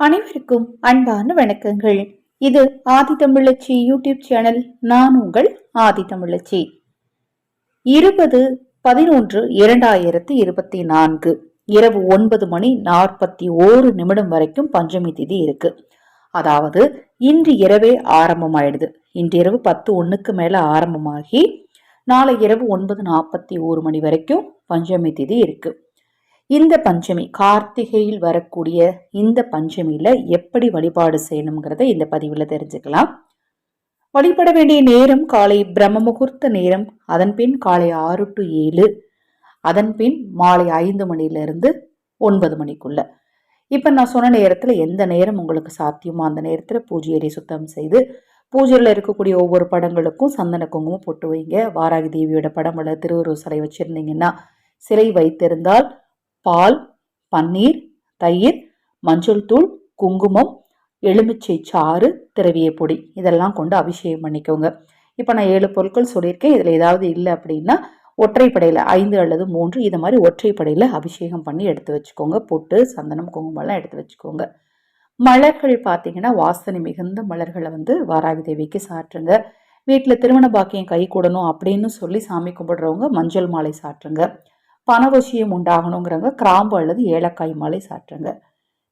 அனைவருக்கும் அன்பான வணக்கங்கள். இது ஆதி தமிழச்சி யூடியூப் சேனல் நான் உங்கள் ஆதி தமிழச்சி. இருபது பதினொன்று இரண்டாயிரத்தி இருபத்தி நான்கு. இரவு ஒன்பது மணி நாற்பத்தி ஓரு நிமிடம் வரைக்கும் பஞ்சமி திதி இருக்கு. அதாவது இன்று இரவே ஆரம்பமாயிடுது. இன்று இரவு பத்து ஒன்றுக்கு மேலே ஆரம்பமாகி நாளை இரவு ஒன்பது நாற்பத்தி ஓரு மணி வரைக்கும் பஞ்சமி திதி இருக்குது இந்த பஞ்சமி கார்த்திகையில் வரக்கூடிய இந்த பஞ்சமியில் எப்படி வழிபாடு செய்யணுங்கிறத இந்த பதிவில் தெரிஞ்சுக்கலாம். வழிபட வேண்டிய நேரம் காலை பிரம்ம முகூர்த்த நேரம் அதன் பின் காலை ஆறு டு ஏழு அதன் பின் மாலை ஐந்து மணியிலிருந்து ஒன்பது மணிக்குள்ள. இப்போ நான் சொன்ன நேரத்தில் எந்த நேரம் உங்களுக்கு சாத்தியமோ அந்த நேரத்தில் பூஜையறை சுத்தம் செய்து பூஜையில் இருக்கக்கூடிய ஒவ்வொரு படங்களுக்கும் சந்தன குங்குமம் போட்டு வைங்க. வாராகி தேவியோட படம் அல்ல திருவுருவ சிலை வச்சுருந்தீங்கன்னா சிலை வைத்திருந்தால் பால் பன்னீர் தயிர் மஞ்சள் தூள் குங்குமம் எலுமிச்சை சாறு திரவிய பொடி. இதெல்லாம் கொண்டு அபிஷேகம் பண்ணிக்கோங்க. இப்போ நான் ஏழு பொருட்கள் சொல்லியிருக்கேன். இதில் ஏதாவது இல்லை அப்படின்னா ஒற்றைப்படையில் ஐந்து அல்லது மூன்று இது மாதிரி ஒற்றைப்படையில் அபிஷேகம் பண்ணி எடுத்து வச்சுக்கோங்க. பொட்டு சந்தனம் குங்குமம்லாம் எடுத்து வச்சுக்கோங்க. மலர்கள் பார்த்தீங்கன்னா வாசனை மிகுந்த மலர்களை வந்து வாராகி தேவிக்கு சாற்றுங்க. வீட்டில் திருமண பாக்கியம் கை கூடணும் அப்படின்னு சொல்லி சாமி கும்பிடுறவங்க மஞ்சள் மாலை சாற்றுங்க. பணவசியம் உண்டாகணுங்கிறவங்க கிராம்பு அல்லது ஏலக்காய் மாலை சாற்றுங்க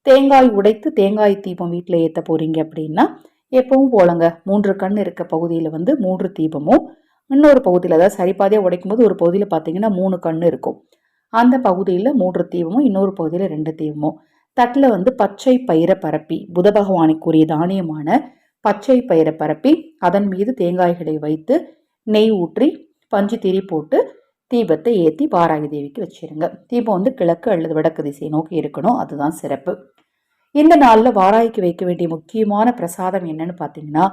தேங்காய் உடைத்து தேங்காய் தீபம் வீட்டில் ஏற்ற போகிறீங்க அப்படின்னா எப்பவும் போலங்க. மூன்று கண் இருக்க பகுதியில் வந்து மூன்று தீபமும் இன்னொரு பகுதியில் அதாவது சரிபாதியாக உடைக்கும் போது ஒரு பகுதியில் பார்த்தீங்கன்னா மூணு கண் இருக்கும். அந்த பகுதியில் மூன்று தீபமும் இன்னொரு பகுதியில் ரெண்டு தீபமும். தட்டில் வந்து பச்சை பயிரை பரப்பி புத பகவானுக்குரிய தானியமான பச்சை பயிரை பரப்பி அதன் மீது தேங்காய்களை வைத்து நெய் ஊற்றி பஞ்சு திரி போட்டு தீபத்தை ஏற்றி பாராகி தேவிக்கு வச்சிருங்க. தீபம் வந்து கிழக்கு அல்லது வடக்கு திசை நோக்கி இருக்கணும். அதுதான் சிறப்பு. இந்த நாளில் வாராய்க்கு வைக்க வேண்டிய முக்கியமான பிரசாதம் என்னன்னு பார்த்தீங்கன்னா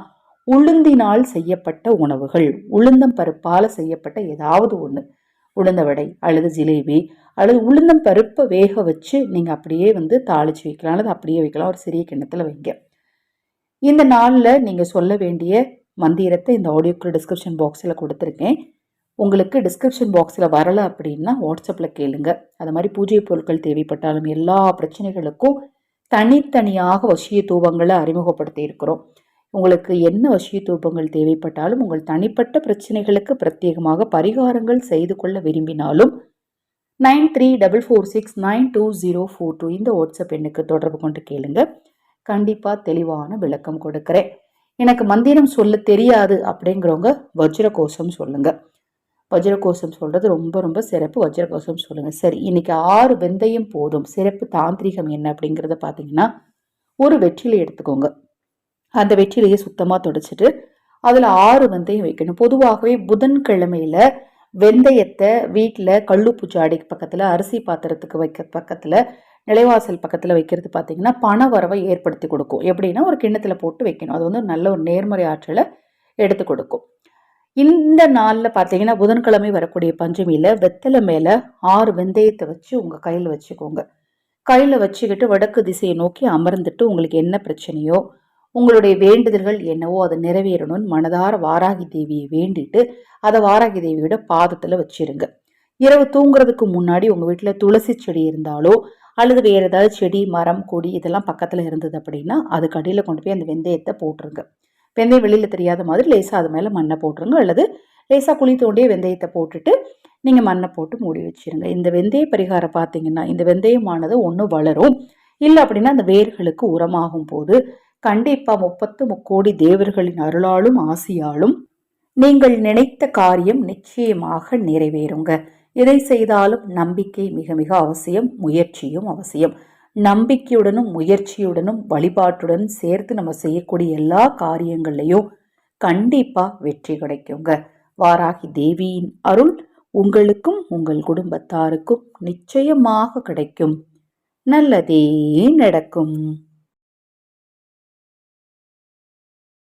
உளுந்தினால் செய்யப்பட்ட உணவுகள். உளுந்தம் பருப்பால் செய்யப்பட்ட ஏதாவது ஒன்று உளுந்த வடை அல்லது ஜிலேபி அல்லது உளுந்தம் பருப்பை வேக வச்சு நீங்கள் அப்படியே வந்து தாளித்து வைக்கலாம். அல்லது அப்படியே வைக்கலாம். ஒரு சிறிய கிண்ணத்தில் வைங்க. இந்த நாளில் நீங்கள் சொல்ல வேண்டிய மந்திரத்தை இந்த ஆடியோக்கு டிஸ்கிரிப்ஷன் பாக்ஸில் கொடுத்துருக்கேன். உங்களுக்கு டிஸ்கிரிப்ஷன் பாக்ஸில் வரலை அப்படின்னா வாட்ஸ்அப்பில் கேளுங்க. அது மாதிரி பூஜை பொருட்கள் தேவைப்பட்டாலும் எல்லா பிரச்சனைகளுக்கும் தனித்தனியாக வசிய தூபங்களை அறிமுகப்படுத்தி இருக்கிறோம். உங்களுக்கு என்ன வசிய தூபங்கள் தேவைப்பட்டாலும் உங்கள் தனிப்பட்ட பிரச்சனைகளுக்கு பிரத்யேகமாக பரிகாரங்கள் செய்து கொள்ள விரும்பினாலும் nine three double four six nine two zero four two இந்த வாட்ஸ்அப் எண்ணுக்கு தொடர்பு கொண்டு கேளுங்க. கண்டிப்பாக தெளிவான விளக்கம் கொடுக்குறேன். எனக்கு மந்திரம் சொல்ல தெரியாது அப்படிங்கிறவங்க வஜ்ரகோஷம் சொல்லுங்கள் வஜ்ரகோஷம் சொல்கிறது ரொம்ப ரொம்ப சிறப்பு. வஜ்ரகோஷம் சொல்லுங்கள் சரி இன்றைக்கி ஆறு வெந்தயம் போதும். சிறப்பு தாந்திரிகம் என்ன அப்படிங்கிறத பார்த்தீங்கன்னா ஒரு வெற்றிலை எடுத்துக்கோங்க. அந்த வெற்றிலையை சுத்தமாக தொடச்சிட்டு அதில் ஆறு வெந்தயம் வைக்கணும். பொதுவாகவே புதன்கிழமையில் வெந்தயத்தை வீட்டில் கல்லுப்பு ஜாடிக்கு பக்கத்தில் அரிசி பாத்திரத்துக்கு வைக்க பக்கத்தில் நிலைவாசல் பக்கத்தில் வைக்கிறது பார்த்தீங்கன்னா பண வரவை ஏற்படுத்தி கொடுக்கும். எப்படின்னா ஒரு கிண்ணத்தில் போட்டு வைக்கணும். அது வந்து நல்ல ஒரு நேர்மறை ஆற்றலை எடுத்து கொடுக்கும். இந்த நாளில் பார்த்தீங்கன்னா புதன்கிழமை வரக்கூடிய பஞ்சமியில் வெத்தலை மேலே ஆறு வெந்தயத்தை வச்சு உங்கள் கையில் வச்சுக்கோங்க. கையில் வச்சுக்கிட்டு வடக்கு திசையை நோக்கி அமர்ந்துட்டு உங்களுக்கு என்ன பிரச்சனையோ உங்களுடைய வேண்டுதல்கள் என்னவோ அதை நிறைவேறணும்னு மனதார வாராகி தேவியை வேண்டிட்டு அதை வாராகி தேவியோட பாதத்தில் வச்சிருங்க. இரவு தூங்குறதுக்கு முன்னாடி உங்கள் வீட்டில் துளசி செடி இருந்தாலோ அல்லது வேறு ஏதாவது செடி மரம் கொடி இதெல்லாம் பக்கத்தில் இருந்தது அப்படின்னா அதுக்கு அடியில் கொண்டு போய் அந்த வெந்தயத்தை போட்டுருங்க. வெந்தயம் வெளியில் தெரியாத மாதிரி லேசாக அது மேலே மண்ணை போட்டுருங்க. அல்லது லேசாக குழி தோண்டிய வெந்தயத்தை போட்டுட்டு நீங்கள் மண்ணை போட்டு மூடி வச்சுருங்க. இந்த வெந்தய பரிகாரம் பார்த்தீங்கன்னா இந்த வெந்தயமானது ஒன்று வளரும். இல்லை அப்படின்னா அந்த வேர்களுக்கு உரமாகும் போது கண்டிப்பாக முப்பத்து முக்கோடி தேவர்களின் அருளாலும் ஆசியாலும் நீங்கள் நினைத்த காரியம் நிச்சயமாக நிறைவேறுங்க. எதை செய்தாலும் நம்பிக்கை மிக மிக அவசியம் முயற்சியும் அவசியம். நம்பிக்கையுடனும் முயற்சியுடனும் வழிபாட்டுடன் சேர்த்து நம்ம செய்யக்கூடிய எல்லா காரியங்கள்லையும் கண்டிப்பாக வெற்றி கிடைக்குங்க. வாராகி தேவியின் அருள் உங்களுக்கும் உங்கள் குடும்பத்தாருக்கும் நிச்சயமாக கிடைக்கும். நல்லதே நடக்கும்.